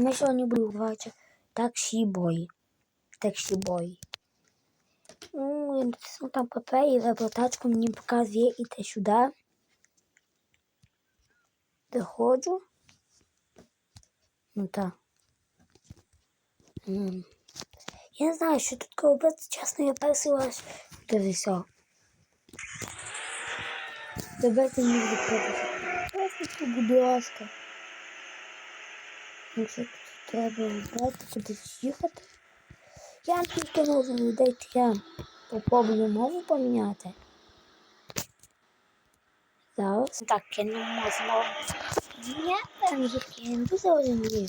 Ми сьогодні будемо грати таксі бой. Таксі бой. Ну, я натисну там ПП і реплатачку мені показує іти сюди. Доходжу. Ну так. М. Я не знаю, що тут робити, чесно, я перший раз дивився. Давайте мені відповідати. Просто, будь ласка. Якщо треба робити, кудись їхати. Я тільки можу дайте я попробую мову поміняти. Зараз. Так, я не можу мову. Я не дуже розумію.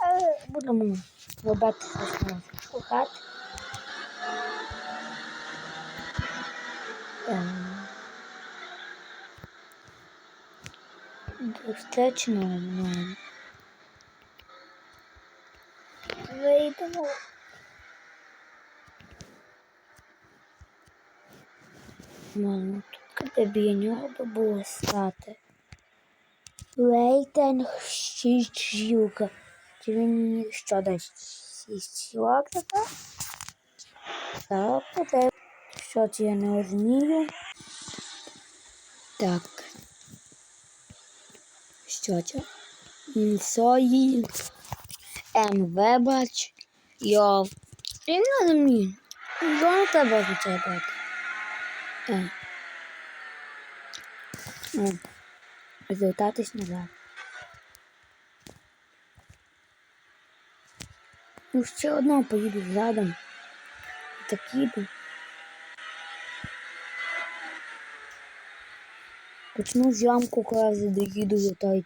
Але будемо робити щось шукати. Ем. Достатньо нам. Вийдемо. Мама, тут де біля нього би було стати. Рейтинг щічюка. Чи він що дасть? Шістьок така? Так, буде. Що це я не розумію? Так. Що це? Сої. МВ бач. Йо. Я не розумію. Що на тебе означає брати? Е. Е. Звертатись назад. Ну, ще одного поїду задом. Так їду. Почну зйомку, коли вже доїду до той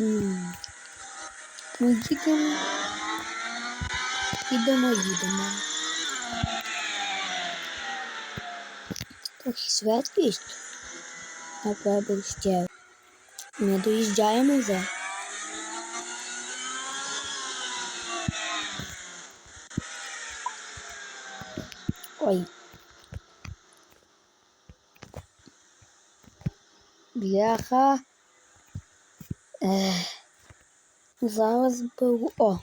Ми їдемо. Їдемо, їдемо. Трохи швидкість. Напевно, ще. Ми доїжджаємо вже. Ой. Бляха. Ех. Зараз беру. О.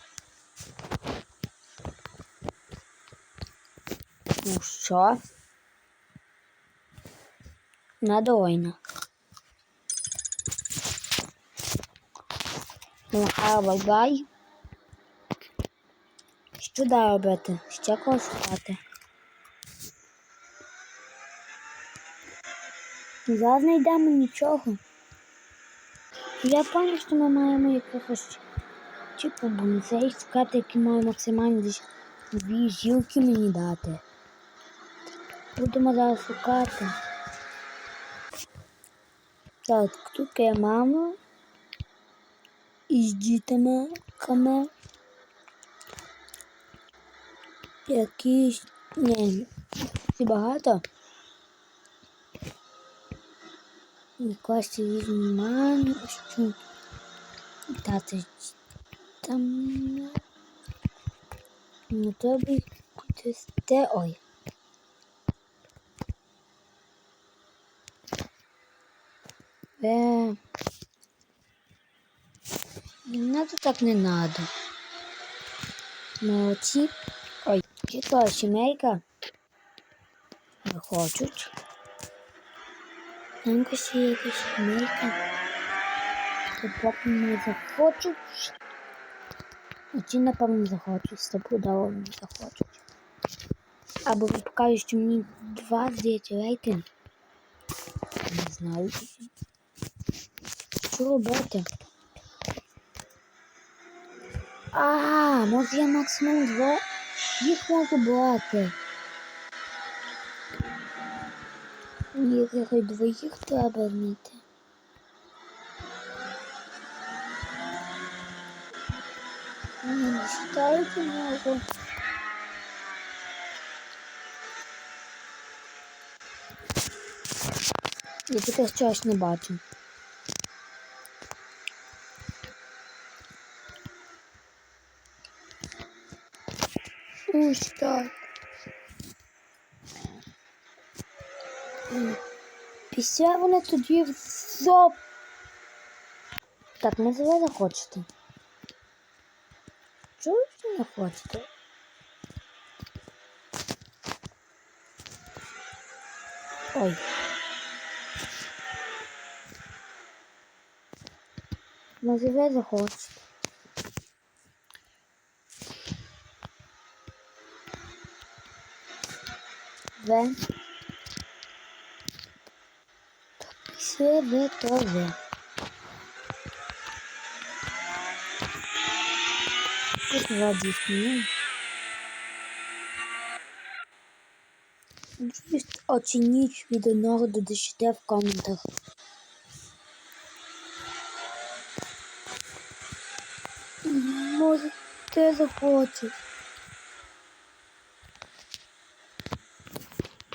Ну що? Надойно. Ну, а бай-бай. Що далі робити? Ще когось шукати. Зараз не йдемо нічого. Я пам'ятаю, що ми маємо якихось типу бонусей шукати, які мають максимально десь дві жілки мені дати. Будемо зараз шукати. Так, тут є мама із дітьми каме. Якісь... Ні, ці багато. Якось візьму маму, що дати там ну тобі кудись де ой. Не надо так не надо. Молодці. Ой, яка сімейка. Хочуть. Там якась є якась сімейка. То поки не захочуть. А ці, напевно, захочуть. Стопудово не захочуть. Або покажуть, що мені два здається рейтинг. Не знаю. Що робити? А, може я максимум два їх можу брати. Їх якось двоїх треба знайти. Не читайте можу. Я тепер чогось не бачу. Ось так. М. Після вони тоді в зоп. Так, називай не хочете. Чого ви не хочете? Ой. Називай захочете. В. Тут водить Оцініть від 1 до 10 в коментах. Може, ти захочеш.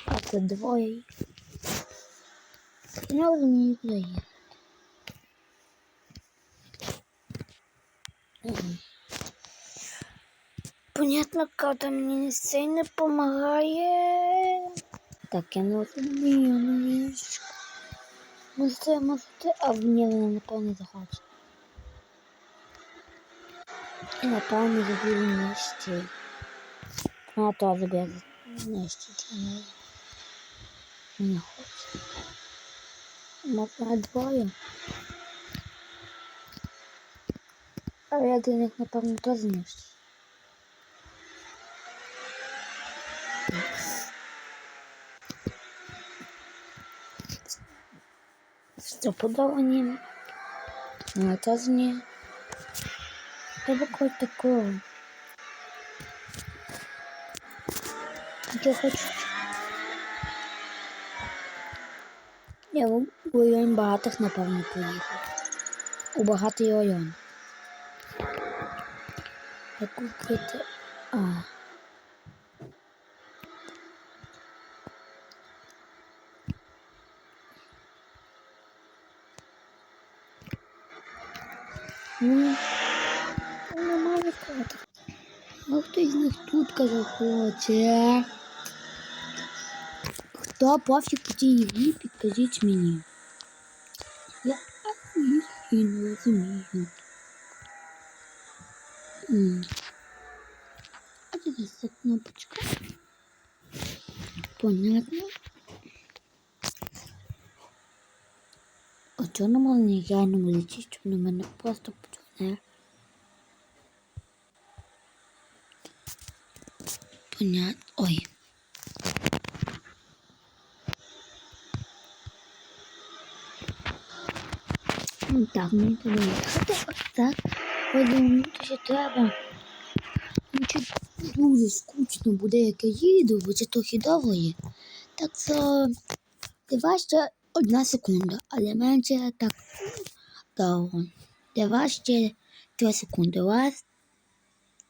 А це двоє. Я розумію, є. Понятно, карта мені не сильно допомагає. Так, я не розумію, навіщо. Може це, може це, а мені вона напевно захоче. І напевно забуду нижчий. Вона теж буде нижчий, чи не. Не хоче. Можна двоє. А я до них, напевно, теж. Стопудово ні. Ну, теж ні. Треба когось такого. Я хочу. Я у у район багатих, напевно, поїхав. У багатий район. Як купити. А. Ну, немає хати. Ну, хто з них тут захоче? Хто пофіг по цій підкажіть мені. Я її не. А десь ця кнопочка. Понятно. А чого на мене реально летить, щоб на мене просто почне? Понятно. Ой. Так, мені треба їхати. Ось так. Подумаю, що треба. Ну, дуже скучно буде, як я їду, бо це трохи довго є. Так що ще одна секунда, а для мене це так довго. Вас ще три секунди. Раз,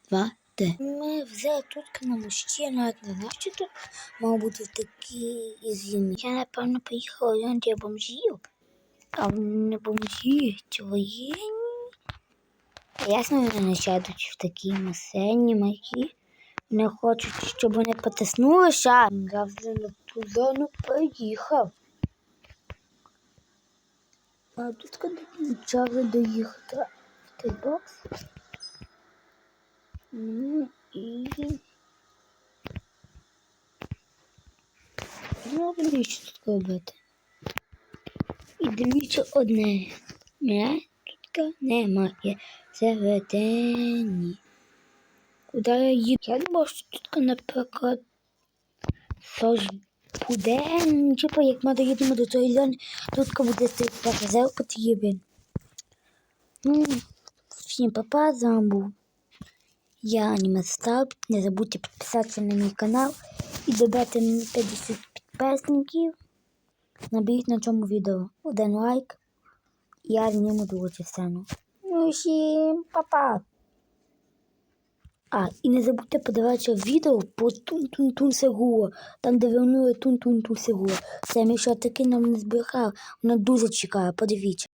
два, три. Ми взяли тут на мужчина, навіть не знаю, що тут мав бути такий зімі. Я, напевно, поїхала я бомжів. А не бомжі, чи воєнні? Ясно, вони не сядуть в такі масені маяки. Вони хочуть, щоб вони потиснулися. Я вже на ту зону поїхав. А тут коли вже доїхати в той бокс. Ну і... Ну, дивіться тут робити. І дивіться одне. Мене тут немає. Заведені. Куди я їду? Я думав, що тут, наприклад, щось буде. Ну, Типу, як ми доїдемо до тої зони, тут буде цей паразел потрібен. Ну, всім папа, з вами був я Анімастар. Не забудьте підписатися на мій канал і додати мені 50 підписників. Наберіть на цьому відео один лайк. Я зніму другу частину. Ну всім па-па! А, і не забудьте подивитися відео по Тун-Тун-Тун Сегуро, там де вернули Тун-Тун-Тун Сегуро. Це Міша таки нам не збігав. вона дуже чекає, подивіться.